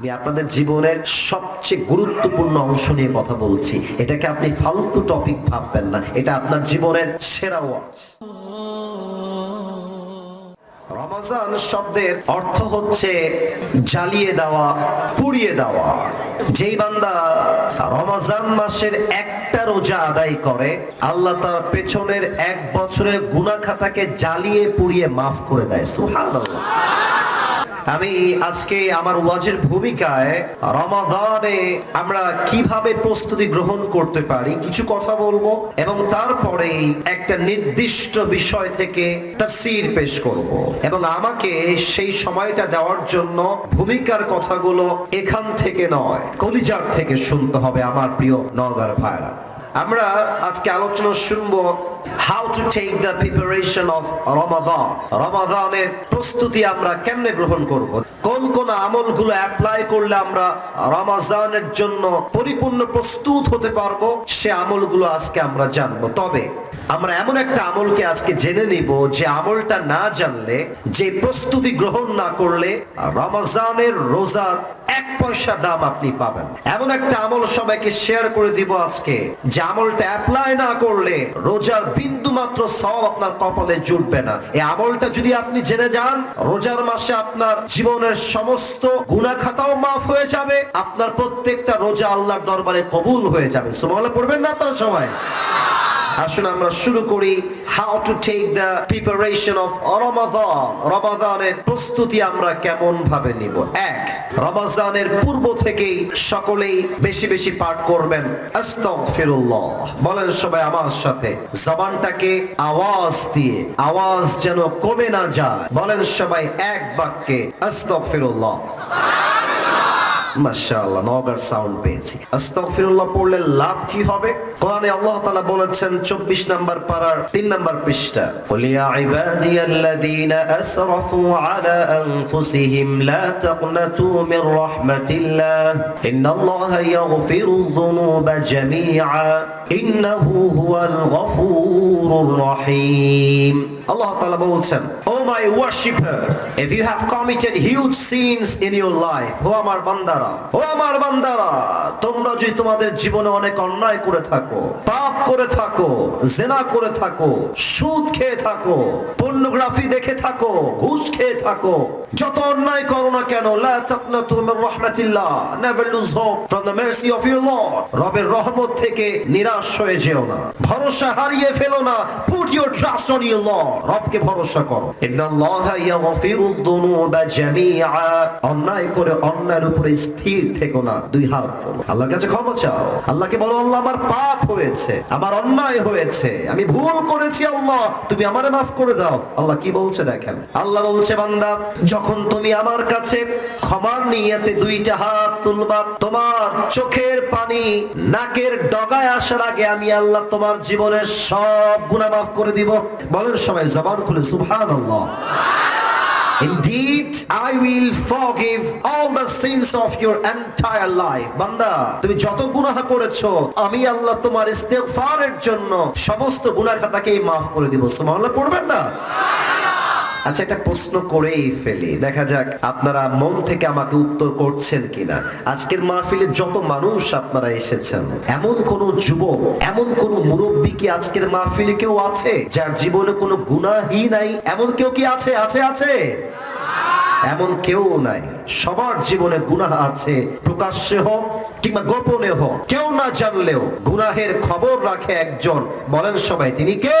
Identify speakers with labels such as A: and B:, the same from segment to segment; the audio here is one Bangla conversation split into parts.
A: আমি আপনাদের জীবনের সবচেয়ে গুরুত্বপূর্ণ অংশ নিয়ে কথা বলছি। এটাকে আপনি ফালতু টপিক ভাববেন না। এটা আপনার জীবনের সেরা ওয়াজ। রমাজান শব্দের অর্থ হচ্ছে জ্বালিয়ে দেওয়া, পুড়িয়ে দেওয়া। যেই বান্দা রমাজান মাসের একটা রোজা আদায় করে, আল্লাহ তার পেছনের এক বছরের গুনা খাতাকে জ্বালিয়ে পুড়িয়ে মাফ করে দেয়। সুবহানাল্লাহ। আমি আজকে আমার ওয়াজের ভূমিকায় রমাদানে আমরা কীভাবে প্রস্তুতি গ্রহণ করতে পারি কিছু কথা বলব এবং তারপরে একটা নির্দিষ্ট বিষয় থেকে তাফসীর পেশ করব। এবং আমাকে সেই সময়টা দেওয়ার জন্য ভূমিকার কথাগুলো এখান থেকে নয়, কলিজার থেকে শুনতে হবে আমার প্রিয় নগর ভাইরা। আমরা আজকে আলোচনা শুনব how to take the preparation of Ramadan রমাদানের প্রস্তুতি আমরা কেমনে গ্রহণ করব? কোন কোন আমলগুলো অ্যাপ্লাই করলে আমরা রমাজানের জন্য পরিপূর্ণ প্রস্তুত হতে পারব, সে আমলগুলো আজকে আমরা জানব। তবে আমরা এমন একটা আমলকে আজকে জেনে নিব, যে আমলটা না জানলে, যে প্রস্তুতি গ্রহণ না করলে রমাজানের রোজার এক পয়সা দাম আপনি পাবেন। এমন একটা আমল সবাইকে শেয়ার করে দিব আজকে। যে আমলটা অ্যাপ্লাই না করলে রোজার বিন্দু মাত্র সব আপনার কপালে জুটবে না। এই আমলটা যদি আপনি জেনে যান, রোজার মাসে আপনার জীবনের সমস্ত গুনাহ খাতাও মাফ হয়ে যাবে, আপনার প্রত্যেকটা রোজা আল্লাহর দরবারে কবুল হয়ে যাবে। সুবহানাল্লাহ, পড়বেন না আপনারা সবাই? আসুন আমরা শুরু করি how to take the preparation of Ramadan রমাদানের প্রস্তুতি আমরা কেমন ভাবে নিব? এক রমাদানের পূর্ব থেকেই সকলেই বেশি বেশি পাঠ করবেন। আস্তাগফিরুল্লাহ। বলেন সবাই আমার সাথে, জবানটাকে আওয়াজ দিয়ে, আওয়াজ যেন কমে না যায়। বলেন সবাই এক বাক্যে, আস্তাগফিরুল্লাহ। মাশাআল্লাহ নওগাঁর সাউন্ড পেয়েছি আস্তাগফিরুল্লাহ পড়লে লাভ কি হবে কোরআনে আল্লাহ তাআলা বলেছেন 24 নাম্বার পারার 3 নাম্বার পৃষ্ঠা কুলিয়া ইবাদিয়াল্লাযীনা আসরাফু আলা আনফুসিহিম লা তাকনাতু মির রাহমাতিল্লাহ ইন্নাল্লাহা ইয়াগফিরুয-যুনুবা জামিআ ইন্নাহু হুয়াল গফুরুর রাহীম আল্লাহ তালা বলছেন, O my worshipper if you have committed huge sins in your life ও আমার বান্দারা, ও আমার বান্দারা, তোমরা যদি তোমাদের জীবনে অনেক অন্যায় করে থাকো, পাপ করে থাকো, জেনা করে থাকো, সুদ খেয়ে থাকো পর্নোগ্রাফি দেখে থাকো, ঘুষ খেয়ে থাকো যত অন্যায় করো না কেন রবের রহমত থেকে নিরাশ হয়ে যেও না। ভরসা হারিয়ে ফেলো না। রবকে ভরসা করো। ইন্নাল্লাহা ইয়াগফিরুদ দুনুবা জামিআ। অন্যায় করে অন্যায়ের উপরে স্থির থেকো না। দুই হাত তোলো। আল্লাহর কাছে ক্ষমা চাও। আল্লাহকে বলো, আল্লাহ, আমার পাপ হয়েছে। আমার অন্যায় হয়েছে। আমি ভুল করেছি, আল্লাহ। তুমি আমারে মাফ করে দাও। আল্লাহ কি বলছে দেখেন? আল্লাহ বলছে, বান্দা যখন তুমি আমার কাছে ক্ষমার নিয়তে দুইটা হাত তুলবা তোমার চোখের পানি নাকের ডগায় আসার আগে আমি আল্লাহ তোমার জীবনের সব গুনাহ মাফ করে দিব। বলেন সবাই জবান খুলে সুবহানাল্লাহ। Indeed, I will forgive all the sins of your entire life. বান্দা তুমি যত গুনাহ করেছ আমি আল্লাহ তোমার ইস্তেগফারের জন্য সমস্ত গুনাহ খাতাকেই মাফ করে দিব। সুবহানাল্লাহ পড়বেন না? আচ্ছা একটা প্রশ্ন করেই ফেলি। দেখা যাক আপনারা মন থেকে আমাকে উত্তর করছেন কিনা। আজকের মাহফিলে যত মানুষ আপনারা এসেছেন, এমন কোন যুবক, এমন কোন মুরব্বী কি আজকের মাহফিলে কেউ আছে, যার জীবনে কোনো গুনাহই নাই? এমন কেউ কি আছে? আছে আছে? এমন কেউ নাই। সবার জীবনে গুনাহ আছে, প্রকাশ্যে হোক কিংবা গোপনে হোক। কেউ না জানলেও গুনাহের খবর রাখে একজন। বলেন সবাই, তিনি কে?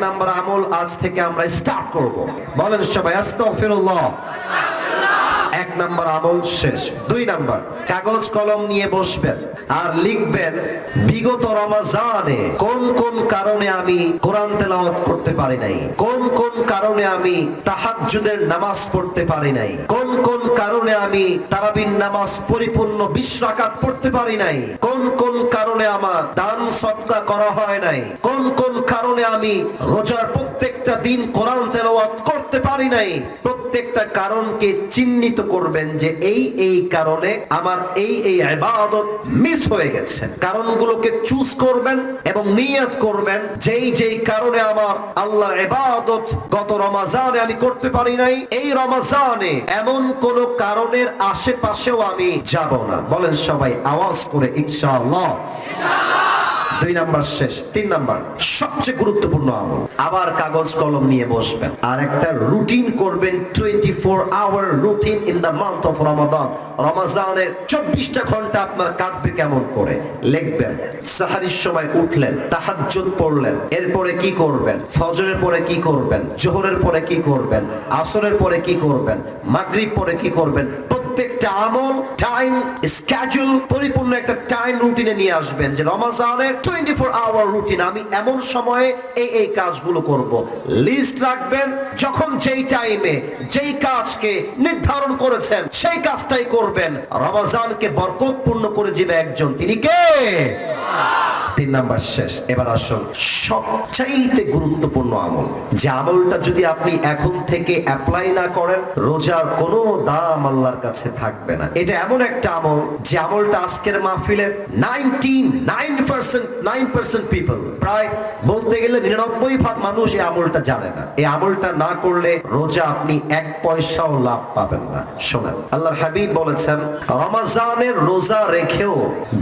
A: নাম্বার আমল আজ থেকে আমরা স্টার্ট করব। বলেন সবাই, আস্তাগফিরুল্লাহ। এক নাম্বার আমল শেষ। দুই নাম্বার, কাগজ কলম নিয়ে বসবেন আর লিখবেন, বিগত রমাজানে কোন কোন কারণে আমি কোরআন তেলাওয়াত করতে পারি নাই? কোন কোন কারণে আমি তাহাজ্জুদের নামাজ পড়তে পারি নাই? কোন কোন কারণে আমি তারাবিন নামাজ পরিপূর্ণ বিশ রাকাত পড়তে পারি নাই? কোন কোন কারণে আমার দান সৎকা করা হয় নাই? কোন কোন কারণে আমি রোজার প্রত্যেকটা দিন কোরআন তেলাওয়াত করতে পারি নাই? প্রত্যেকটা কারণকে চিহ্নিত করবেন যে এই এই কারণে আমার এই এই ইবাদত মিস হয়ে গেছে। কারণগুলোকে চুজ করবেন এবং নিয়ত করবেন, যেই যেই কারণে আমার আল্লাহ ইবাদত গত রমাজানে আমি করতে পারি নাই, এই রমাজানে এমন কোন কারণের আশেপাশেও আমি যাব না। বলেন সবাই আওয়াজ করে ইনশাআল্লাহ ইনশাআল্লাহ। দুই নাম্বার শেষ, তিন নাম্বার, সবচেয়ে গুরুত্বপূর্ণ আমল। আবার কাগজ কলম নিয়ে বসবেন। আর একটা রুটিন করবেন twenty four hour routine in the month of Ramadan রমাজানের চব্বিশটা ঘণ্টা আপনার কাটবে কেমন করে? লিখবেন। সাহারির সময় উঠলেন, তাহাজ্জুদ পড়লেন। এরপরে কি করবেন? ফজরের পরে কি করবেন? জোহরের পরে কি করবেন? আসরের পরে কি করবেন? মাগরিব পরে কি করবেন? প্রত্যেকটা আমল টাইম স্কেজুল পরিপূর্ণ একটা টাইম রুটিনে নিয়ে আসবেন যে রমাজানের টোয়েন্টি ফোর আওয়ার রুটিন আমি এমন সময়ে এই এই কাজগুলো করব। লিস্ট রাখবেন, যখন যেই টাইমে যেই কাজকে নির্ধারণ করেছেন, সেই কাজটাই করবেন। রমাজানকে বরকতপূর্ণ করে দিবে একজন। তিনি কে? তিন নাম্বার শেষ। এবার আসুন সবচাইতে গুরুত্বপূর্ণ আমল। যে আমলটা যদি আপনি এখন থেকে অ্যাপ্লাই না করেন, রোজার কোনো দাম আল্লাহর কাছে থাকবে না। এটা এমন একটা আমল যে আমলটা আজকের মাহফিলের ninety nine percent nine percent people প্রায় বলতে গেলে নিরানব্বই ভাগ মানুষ এই আমলটা জানে না। এই আমলটা না করলে রোজা আপনি এক পয়সাও লাভ পাবেন না। শোনেন, আল্লাহর হাবিব বলেছেন, রমাজানের রোজা রেখেও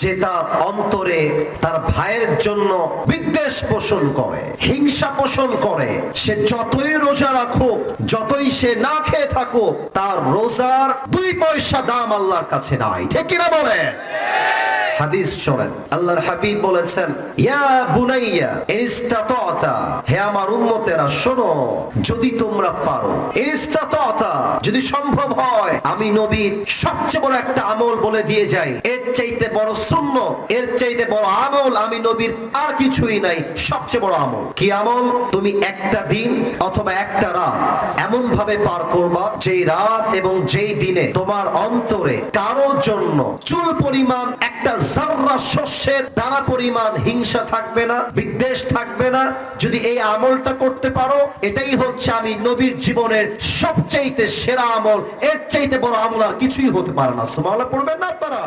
A: যে তার অন্তরে তার ভাইয়ের জন্য বিদ্বেষ পোষণ করে, হিংসা পোষণ করে। সে যতই রোজা রাখুক, যতই সে না খেয়ে থাকুক, তার রোজার দুই পয়সা দাম আল্লাহর কাছে নাই। ঠিক কিনা বলে হাদিস শোনেন। আল্লাহর হাবিব বলেছেন, ইয়া বুনাইয়া ইনস্তাতাতা হে আমার উম্মতেরা শোনো, যদি তোমরা পারো। যদি সম্ভব হয়, আমি নবীর সবচেয়ে বড় একটা আমল বলে দিয়ে যাই। এর চাইতে বড় শূন্য এর চাইতে বড় আমল আমি নবীর আর কিছুই নাই, সবচেয়ে বড় আমল। কি আমল? তুমি একটা দিন অথবা একটা রাত এমন ভাবে পার করবা, যেই রাত এবং যেই দিনে তোমার অন্তরে কারোর জন্য চুল পরিমাণ, একটা জাররা শস্যের দানা পরিমাণ হিংসা থাকবে না, বিদ্বেষ থাকবে না। যদি এই আমলটা করতে পারো, এটাই হচ্ছে আমি নবীর জীবনের সবচাইতে সেরা আমল। এর চাইতে বড় আমল আর কিছুই হতে পারে না। সুমালা পড়বেন না আপনারা?